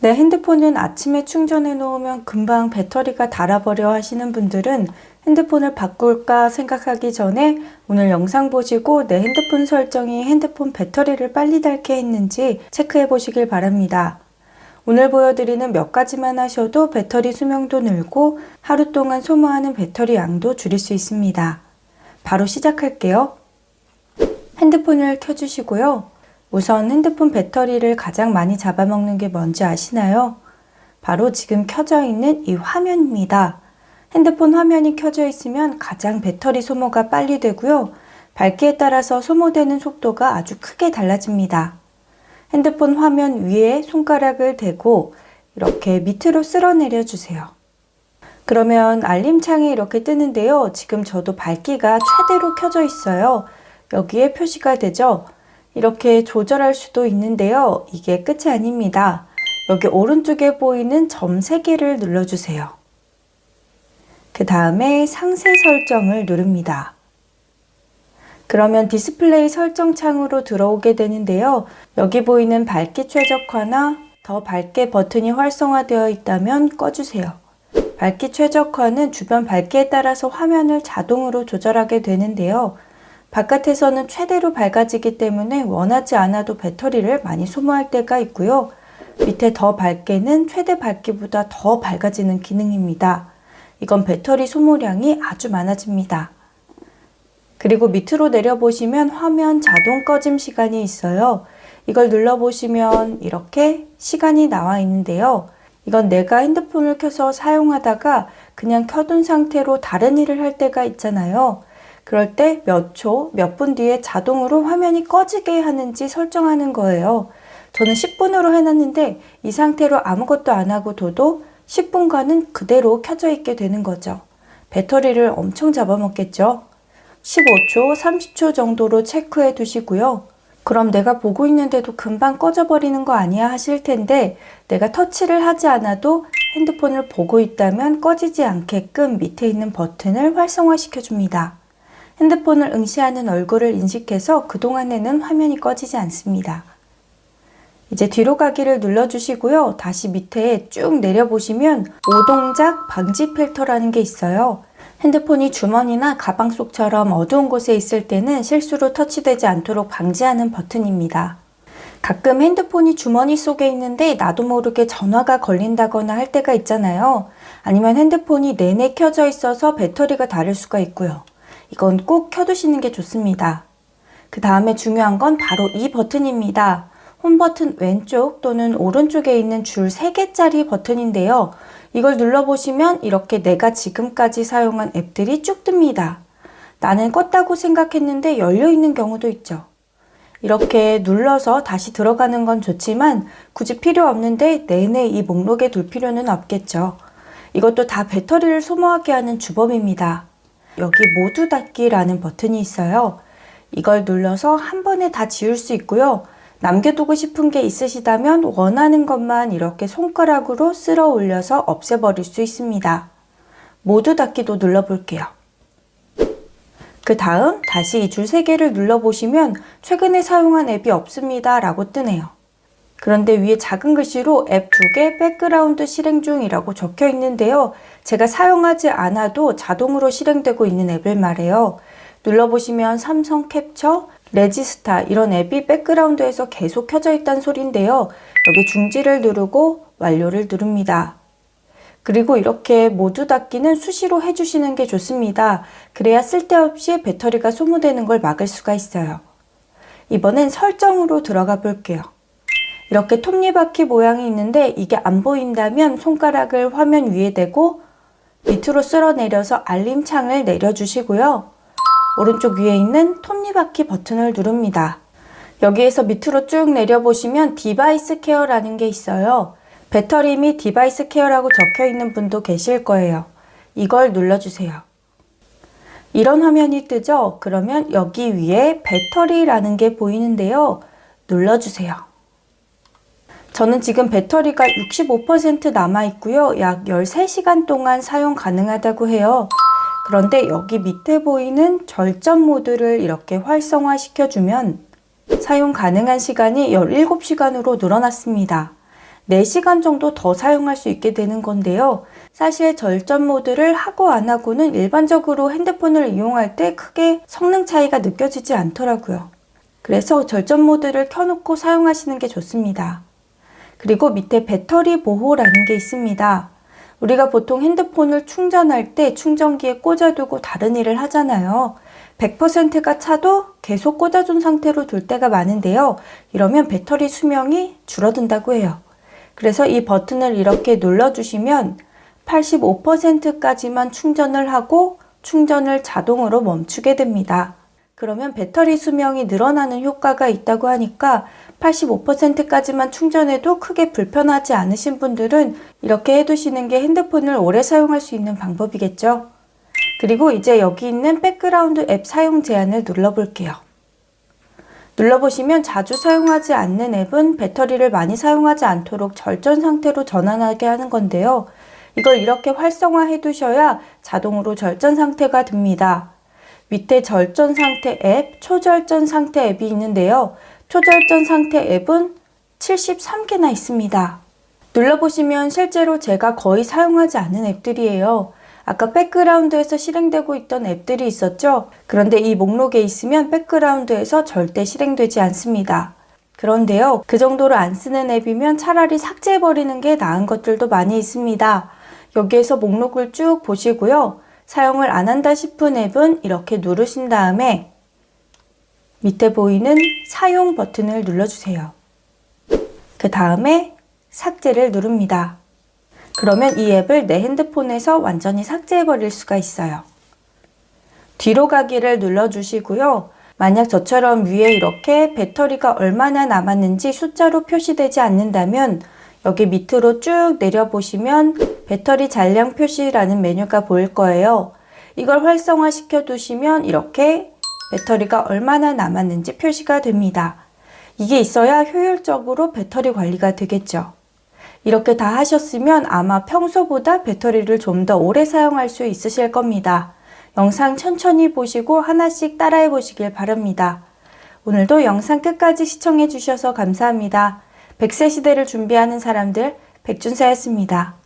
내 핸드폰은 아침에 충전해 놓으면 금방 배터리가 닳아버려 하시는 분들은 핸드폰을 바꿀까 생각하기 전에 오늘 영상 보시고 내 핸드폰 설정이 핸드폰 배터리를 빨리 닳게 했는지 체크해 보시길 바랍니다. 오늘 보여드리는 몇 가지만 하셔도 배터리 수명도 늘고 하루 동안 소모하는 배터리 양도 줄일 수 있습니다. 바로 시작할게요. 핸드폰을 켜주시고요. 우선 핸드폰 배터리를 가장 많이 잡아먹는 게 뭔지 아시나요? 바로 지금 켜져 있는 이 화면입니다. 핸드폰 화면이 켜져 있으면 가장 배터리 소모가 빨리 되고요. 밝기에 따라서 소모되는 속도가 아주 크게 달라집니다. 핸드폰 화면 위에 손가락을 대고 이렇게 밑으로 쓸어내려 주세요. 그러면 알림창이 이렇게 뜨는데요. 지금 저도 밝기가 최대로 켜져 있어요. 여기에 표시가 되죠. 이렇게 조절할 수도 있는데요. 이게 끝이 아닙니다. 여기 오른쪽에 보이는 점 3개를 눌러주세요. 그 다음에 상세 설정을 누릅니다. 그러면 디스플레이 설정 창으로 들어오게 되는데요. 여기 보이는 밝기 최적화나 더 밝게 버튼이 활성화되어 있다면 꺼주세요. 밝기 최적화는 주변 밝기에 따라서 화면을 자동으로 조절하게 되는데요. 바깥에서는 최대로 밝아지기 때문에 원하지 않아도 배터리를 많이 소모할 때가 있고요. 밑에 더 밝게는 최대 밝기보다 더 밝아지는 기능입니다. 이건 배터리 소모량이 아주 많아집니다. 그리고 밑으로 내려보시면 화면 자동 꺼짐 시간이 있어요. 이걸 눌러보시면 이렇게 시간이 나와 있는데요. 이건 내가 핸드폰을 켜서 사용하다가 그냥 켜둔 상태로 다른 일을 할 때가 있잖아요. 그럴 때 몇 초, 몇 분 뒤에 자동으로 화면이 꺼지게 하는지 설정하는 거예요. 저는 10분으로 해놨는데 이 상태로 아무것도 안 하고 둬도 10분간은 그대로 켜져 있게 되는 거죠. 배터리를 엄청 잡아먹겠죠. 15초, 30초 정도로 체크해 두시고요. 그럼 내가 보고 있는데도 금방 꺼져버리는 거 아니야 하실 텐데 내가 터치를 하지 않아도 핸드폰을 보고 있다면 꺼지지 않게끔 밑에 있는 버튼을 활성화시켜 줍니다. 핸드폰을 응시하는 얼굴을 인식해서 그동안에는 화면이 꺼지지 않습니다. 이제 뒤로 가기를 눌러주시고요. 다시 밑에 쭉 내려보시면 오동작 방지 필터라는 게 있어요. 핸드폰이 주머니나 가방 속처럼 어두운 곳에 있을 때는 실수로 터치되지 않도록 방지하는 버튼입니다. 가끔 핸드폰이 주머니 속에 있는데 나도 모르게 전화가 걸린다거나 할 때가 있잖아요. 아니면 핸드폰이 내내 켜져 있어서 배터리가 닳을 수가 있고요. 이건 꼭 켜두시는 게 좋습니다. 그 다음에 중요한 건 바로 이 버튼입니다. 홈 버튼 왼쪽 또는 오른쪽에 있는 줄 3개짜리 버튼인데요. 이걸 눌러보시면 이렇게 내가 지금까지 사용한 앱들이 쭉 뜹니다. 나는 껐다고 생각했는데 열려있는 경우도 있죠. 이렇게 눌러서 다시 들어가는 건 좋지만 굳이 필요 없는데 내내 이 목록에 둘 필요는 없겠죠. 이것도 다 배터리를 소모하게 하는 주범입니다. 여기 모두 닫기라는 버튼이 있어요. 이걸 눌러서 한 번에 다 지울 수 있고요. 남겨두고 싶은 게 있으시다면 원하는 것만 이렇게 손가락으로 쓸어 올려서 없애버릴 수 있습니다. 모두 닫기도 눌러볼게요. 그 다음 다시 이 줄 3개를 눌러보시면 최근에 사용한 앱이 없습니다 라고 뜨네요. 그런데 위에 작은 글씨로 앱 2개 백그라운드 실행 중이라고 적혀 있는데요. 제가 사용하지 않아도 자동으로 실행되고 있는 앱을 말해요. 눌러보시면 삼성 캡처, 레지스타 이런 앱이 백그라운드에서 계속 켜져 있다는 소리인데요. 여기 중지를 누르고 완료를 누릅니다. 그리고 이렇게 모두 닫기는 수시로 해주시는 게 좋습니다. 그래야 쓸데없이 배터리가 소모되는 걸 막을 수가 있어요. 이번엔 설정으로 들어가 볼게요. 이렇게 톱니바퀴 모양이 있는데 이게 안 보인다면 손가락을 화면 위에 대고 밑으로 쓸어 내려서 알림창을 내려주시고요. 오른쪽 위에 있는 톱니바퀴 버튼을 누릅니다. 여기에서 밑으로 쭉 내려보시면 디바이스 케어라는 게 있어요. 배터리 및 디바이스 케어라고 적혀 있는 분도 계실 거예요. 이걸 눌러주세요. 이런 화면이 뜨죠? 그러면 여기 위에 배터리라는 게 보이는데요. 눌러주세요. 저는 지금 배터리가 65% 남아 있고요. 약 13시간 동안 사용 가능하다고 해요. 그런데 여기 밑에 보이는 절전 모드를 이렇게 활성화 시켜주면 사용 가능한 시간이 17시간으로 늘어났습니다. 4시간 정도 더 사용할 수 있게 되는 건데요. 사실 절전 모드를 하고 안 하고는 일반적으로 핸드폰을 이용할 때 크게 성능 차이가 느껴지지 않더라고요. 그래서 절전 모드를 켜놓고 사용하시는 게 좋습니다. 그리고 밑에 배터리 보호라는 게 있습니다. 우리가 보통 핸드폰을 충전할 때 충전기에 꽂아두고 다른 일을 하잖아요. 100%가 차도 계속 꽂아둔 상태로 둘 때가 많은데요. 이러면 배터리 수명이 줄어든다고 해요. 그래서 이 버튼을 이렇게 눌러주시면 85%까지만 충전을 하고 충전을 자동으로 멈추게 됩니다. 그러면 배터리 수명이 늘어나는 효과가 있다고 하니까 85%까지만 충전해도 크게 불편하지 않으신 분들은 이렇게 해두시는 게 핸드폰을 오래 사용할 수 있는 방법이겠죠. 그리고 이제 여기 있는 백그라운드 앱 사용 제한을 눌러볼게요. 눌러보시면 자주 사용하지 않는 앱은 배터리를 많이 사용하지 않도록 절전 상태로 전환하게 하는 건데요. 이걸 이렇게 활성화해 두셔야 자동으로 절전 상태가 됩니다. 밑에 절전 상태 앱, 초절전 상태 앱이 있는데요. 초절전 상태 앱은 73개나 있습니다. 눌러보시면 실제로 제가 거의 사용하지 않는 앱들이에요. 아까 백그라운드에서 실행되고 있던 앱들이 있었죠? 그런데 이 목록에 있으면 백그라운드에서 절대 실행되지 않습니다. 그런데요, 그 정도로 안 쓰는 앱이면 차라리 삭제해버리는 게 나은 것들도 많이 있습니다. 여기에서 목록을 쭉 보시고요. 사용을 안 한다 싶은 앱은 이렇게 누르신 다음에 밑에 보이는 사용 버튼을 눌러주세요. 그 다음에 삭제를 누릅니다. 그러면 이 앱을 내 핸드폰에서 완전히 삭제해버릴 수가 있어요. 뒤로 가기를 눌러주시고요. 만약 저처럼 위에 이렇게 배터리가 얼마나 남았는지 숫자로 표시되지 않는다면 여기 밑으로 쭉 내려보시면 배터리 잔량 표시라는 메뉴가 보일 거예요. 이걸 활성화 시켜 두시면 이렇게 배터리가 얼마나 남았는지 표시가 됩니다. 이게 있어야 효율적으로 배터리 관리가 되겠죠. 이렇게 다 하셨으면 아마 평소보다 배터리를 좀 더 오래 사용할 수 있으실 겁니다. 영상 천천히 보시고 하나씩 따라해 보시길 바랍니다. 오늘도 영상 끝까지 시청해 주셔서 감사합니다. 100세 시대를 준비하는 사람들 백준사였습니다.